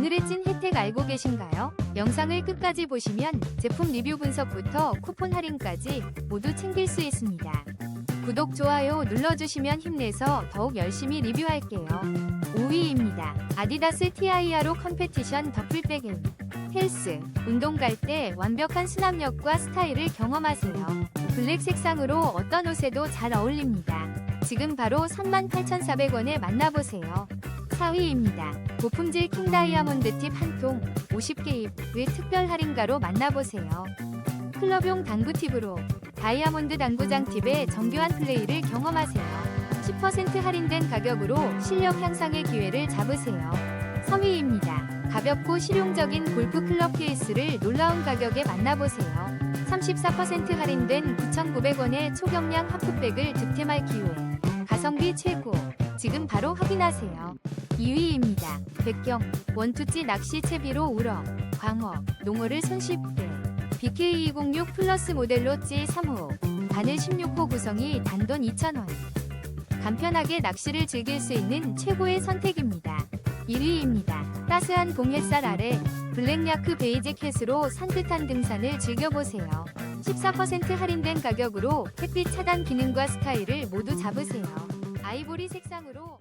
오늘의 찐 혜택 알고 계신가요? 영상을 끝까지 보시면 제품 리뷰 분석부터 쿠폰 할인까지 모두 챙길 수 있습니다. 구독, 좋아요 눌러주시면 힘내서 더욱 열심히 리뷰할게요. 5위입니다. 아디다스 TIRO 컴페티션 더플백인 헬스, 운동 갈 때 완벽한 수납력과 스타일을 경험하세요. 블랙 색상으로 어떤 옷에도 잘 어울립니다. 지금 바로 38,400원에 만나보세요. 4위입니다. 고품질 킹 다이아몬드 팁 한 통 50개 입의 특별 할인가로 만나보세요. 클럽용 당구 팁으로 다이아몬드 당구장 팁의 정교한 플레이를 경험하세요. 10% 할인된 가격으로 실력 향상의 기회를 잡으세요. 3위입니다. 가볍고 실용적인 골프 클럽 케이스를 놀라운 가격에 만나보세요. 34% 할인된 9,900원의 초경량 하프백을 득템할 기회. 가성비 최고. 지금 바로 확인하세요. 2위입니다. 백경, 원투찌 낚시 채비로 우럭, 광어, 농어를 손쉽게. BK206 플러스 모델로 찌 3호, 바늘 16호 구성이 단돈 2,000원. 간편하게 낚시를 즐길 수 있는 최고의 선택입니다. 1위입니다. 따스한 봄 햇살 아래 블랙야크 베이직 햇으로 산뜻한 등산을 즐겨보세요. 14% 할인된 가격으로 햇빛 차단 기능과 스타일을 모두 잡으세요. 아이보리 색상으로